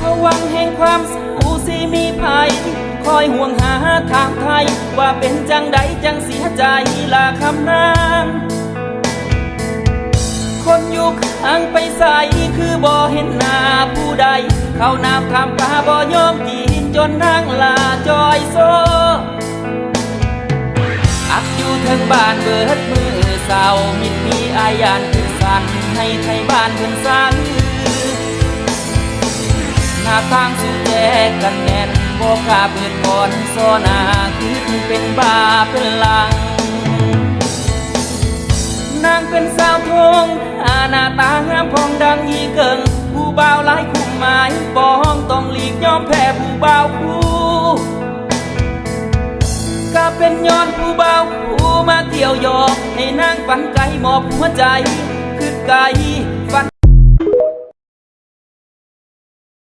ผวังแห่งความเศร้สิมีภัย คอยห่วงหาทางไทย ว่าเป็นจังใดจังเสียใจลาคำนางคนอยู่ข้างไปใส่คือบ่เห็นหน้าผู้ใด เข้าน้ำคำปลาบ่ยอมกินจนนางลาจอยโซอักอยู่ถึงบ้านเบิดมือเศร้ามิดมีอายานคือสั่นให้ไทยบ้านเพิ่นาทางสู่แจกกันแน่นบ่กล้าเปิดก่อนซอนาคือเป็นบาเป็นหลัง นางเป็นสาวทงอาหน้าตางามพองดังยีเกิง ผู้บ่าวหลายคุ้มหมายปองต้องหลีกยอมแพ้ผู้บ่าวคู่ก็เป็นย้อนผู้บ่าวผู้มาเที่ยวยอกให้นางฝันไกลมอบหัวใจคือไกล